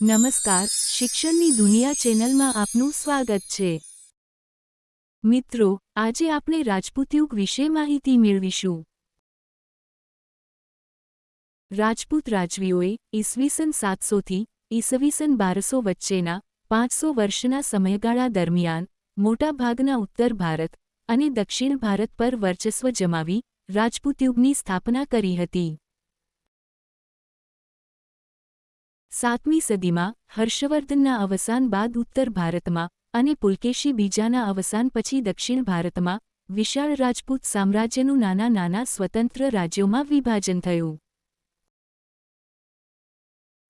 નમસ્કાર, શિક્ષણની દુનિયા ચેનલમાં આપનું સ્વાગત છે. મિત્રો, આજે આપણે રાજપૂત યુગ વિશે માહિતી મેળવીશું. રાજપૂત રાજવીઓએ ઈસવીસન સાતસોથી ઈસવીસન બારસો વચ્ચેના પાંચસો વર્ષના સમયગાળા દરમિયાન મોટાભાગના ઉત્તર ભારત અને દક્ષિણ ભારત પર વર્ચસ્વ જમાવી રાજપૂત યુગની સ્થાપના કરી હતી. સાતમી સદીમાં હર્ષવર્ધનના અવસાન બાદ ઉત્તર ભારતમાં અને પુલકેશી બીજાના અવસાન પછી દક્ષિણ ભારતમાં વિશાળ રાજપૂત સામ્રાજ્યનું નાના નાના સ્વતંત્ર રાજ્યોમાં વિભાજન થયું.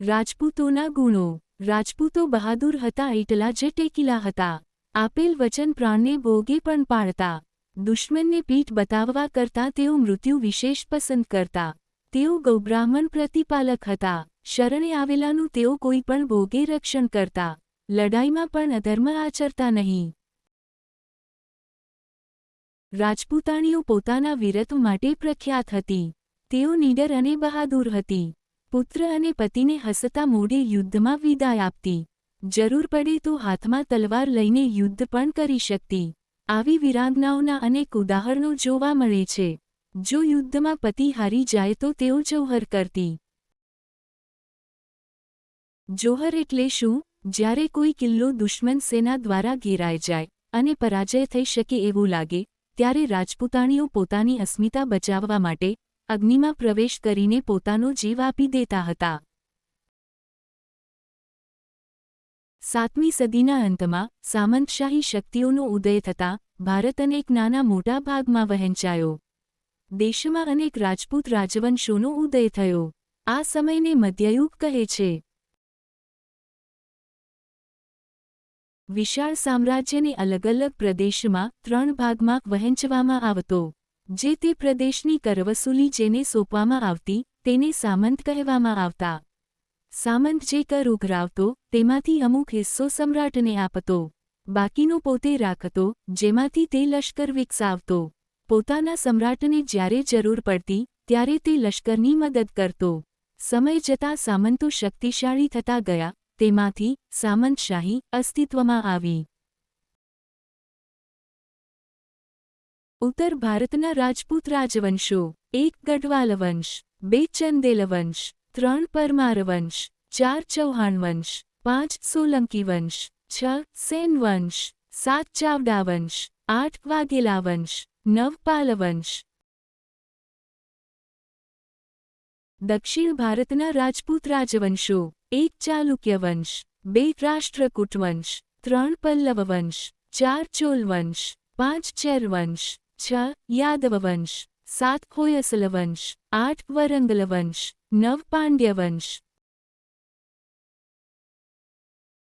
રાજપૂતોના ગુણો. રાજપૂતો બહાદુર હતા એટલા જે ટેકીલા હતા. આપેલ વચન પ્રાણને ભોગે પણ પાળતા દુશ્મનને પીઠ બતાવવા કરતાં, તેઓ મૃત્યુ વિશેષ પસંદ કરતા. તેઓ ગૌબ્રાહ્મણ પ્રતિપાલક હતા. શરણે આવેલાનું તેઓ કોઈ પણ ભોગે રક્ષણ કરતા, લડાઈમાં પણ અધર્મ આચરતા નહીં. રાજપૂતાણીઓ પોતાના વીરત્વ માટે પ્રખ્યાત હતી. તેઓ નીડર અને બહાદુર હતી. પુત્ર અને પતિને હસતા મોઢે યુદ્ધમાં વિદાય આપતી. જરૂર પડે તો હાથમાં તલવાર લઈને યુદ્ધ પણ કરી શકતી. આવી વિરાંગનાઓના અનેક ઉદાહરણો જોવા મળે છે. જો યુદ્ધમાં પતિ હારી જાય તો તેઓ જૌહર કરતી. જોહર એટલે શું? જ્યારે કોઈ કિલ્લો દુશ્મન સેના દ્વારા ઘેરાઈ જાય અને પરાજય થઈ શકે એવું લાગે, ત્યારે રાજપૂતાણીઓ પોતાની અસ્મિતા બચાવવા માટે અગ્નિમાં પ્રવેશ કરીને પોતાનો જીવ આપી દેતા હતા. સાતમી સદીના અંતમાં સામંતશાહી શક્તિઓનો ઉદય થતાં ભારત અનેક નાના મોટા ભાગમાં વહેંચાયો. દેશમાં અનેક રાજપૂત રાજવંશોનો ઉદય થયો. આ સમયને મધ્યયુગ કહે છે. વિશાળ સામ્રાજ્યને અલગ અલગ પ્રદેશમાં ત્રણ ભાગમાં વહેંચવામાં આવતો, જે તે પ્રદેશની કરવસૂલી જેને સોંપવામાં આવતી તેને સામંત કહેવામાં આવતા. સામંત જે કર ઉઘરાવતો, તેમાંથી અમુક હિસ્સો સમ્રાટને આપતો, બાકીનો પોતે રાખતો, જેમાંથી તે લશ્કર વિકસાવતો. પોતાના સમ્રાટને જ્યારે જરૂર પડતી, ત્યારે તે લશ્કરની મદદ કરતો. સમય જતાં સામંતો શક્તિશાળી થતા ગયા તેમાંથી સામંતશાહી અસ્તિત્વમાં આવી. ઉત્તર ભારતના રાજપૂત રાજવંશો, એક ગઢવાલ વંશ, બે ચંદેલ વંશ, ત્રણ પરમાર વંશ, ચાર ચૌહાણ વંશ, પાંચ સોલંકી વંશ, છ સેન વંશ, સાત ચાવડા વંશ, આઠ વાઘેલા વંશ, નવ પાલ વંશ. દક્ષિણ ભારતના રાજપૂત રાજવંશો એક ચાલુક્ય વંશ બે રાષ્ટ્રકૂટ વંશ ત્રણ પલ્લવ વંશ ચાર ચોલ વંશ પાંચ ચેર વંશ છ યાદવ વંશ સાત હોયસલ વંશ આઠ વરંગલ વંશ નવ પાંડ્ય વંશ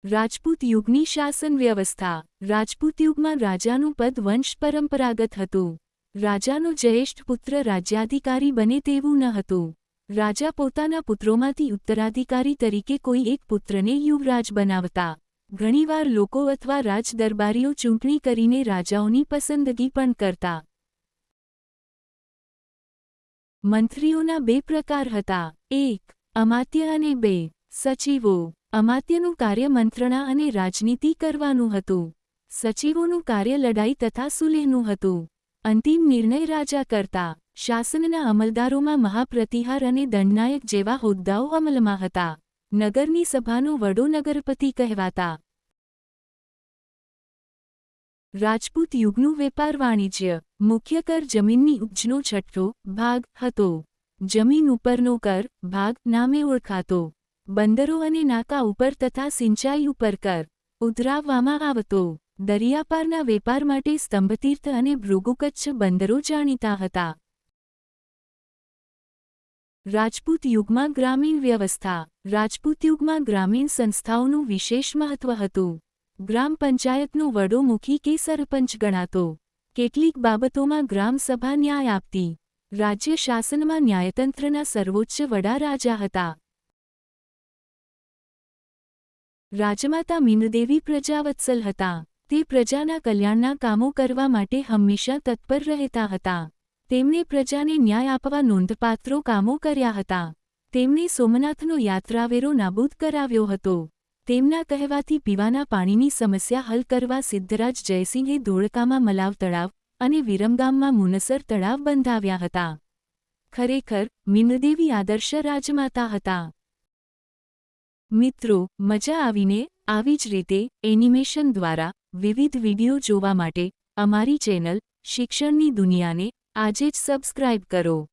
રાજપૂત યુગની શાસન વ્યવસ્થા. રાજપૂત યુગમાં રાજાનું પદ વંશ પરંપરાગત હતું. રાજાનો જ્યેષ્ઠ પુત્ર રાજ્યાધિકારી બને તેવું ન હતું. રાજા પોતાના પુત્રોમાંથી ઉત્તરાધિકારી તરીકે કોઈ એક પુત્રને યુવરાજ બનાવતા. ઘણીવાર લોકો અથવા રાજદરબારીઓ ચૂંટણી કરીને રાજાઓની પસંદગી પણ કરતા. મંત્રીઓના બે પ્રકાર હતા. એક, અમાત્ય અને બે, સચિવો. અમાત્યનું કાર્ય મંત્રણા અને રાજનીતિ કરવાનું હતું. સચિવોનું કાર્ય લડાઈ તથા સુલેહનું હતું. અંતિમ નિર્ણય રાજા કરતા શાસનના અમલદારોમાં મહાપ્રતિહાર અને દંડનાયક જેવા હોદ્દાઓ અમલમાં હતા. નગરની સભાનો વડો નગરપતિ કહેવાતા. રાજપૂત યુગનું વેપાર વાણિજ્ય. મુખ્ય કર જમીનની ઉપજનો છઠ્ઠો ભાગ હતો. જમીન ઉપરનો કર ભાગ નામે ઓળખાતો. બંદરો અને નાકા ઉપર તથા સિંચાઈ ઉપર કર ઉધરાવવામાં આવતો. દરિયાપારના વેપાર માટે સ્તંભતીર્થ અને ભૃગુકચ્છ બંદરો જાણીતા હતા. રાજપૂત યુગમાં ગ્રામીણ વ્યવસ્થા. રાજપૂત યુગમાં ગ્રામીણ સંસ્થાઓનું વિશેષ મહત્વ હતું. ગ્રામ પંચાયતનો વડો મુખી કે સરપંચ ગણાતો. કેટલીક બાબતોમાં ગ્રામસભા ન્યાય આપતી. રાજ્ય શાસનમાં ન્યાયતંત્રના સર્વોચ્ચ વડા રાજા હતા. રાજમાતા મીનદેવી પ્રજાવત્સલ હતા. તે પ્રજાના કલ્યાણના કામો કરવા માટે હંમેશા તત્પર રહેતા હતા. તેમણે પ્રજાને ન્યાય આપવા નોંધપાત્રો કામો કર્યા હતા. તેમણે સોમનાથનો યાત્રાવેરો નાબૂદ કરાવ્યો હતો. તેમના કહેવાથી પીવાના પાણીની સમસ્યા હલ કરવા સિદ્ધરાજ જયસિંહે ધોળકામાં મલાવ તળાવ અને વિરમગામમાં મુનસર તળાવ બંધાવ્યા હતા. ખરેખર, મીનદેવી આદર્શ રાજમાતા હતા. મિત્રો, મજા આવીને, આવી જ રીતે એનિમેશન દ્વારા વિવિધ વિડિયો જોવા માટે અમારી ચેનલ શિક્ષણની દુનિયાને આજે જ સબસ્ક્રાઇબ કરો.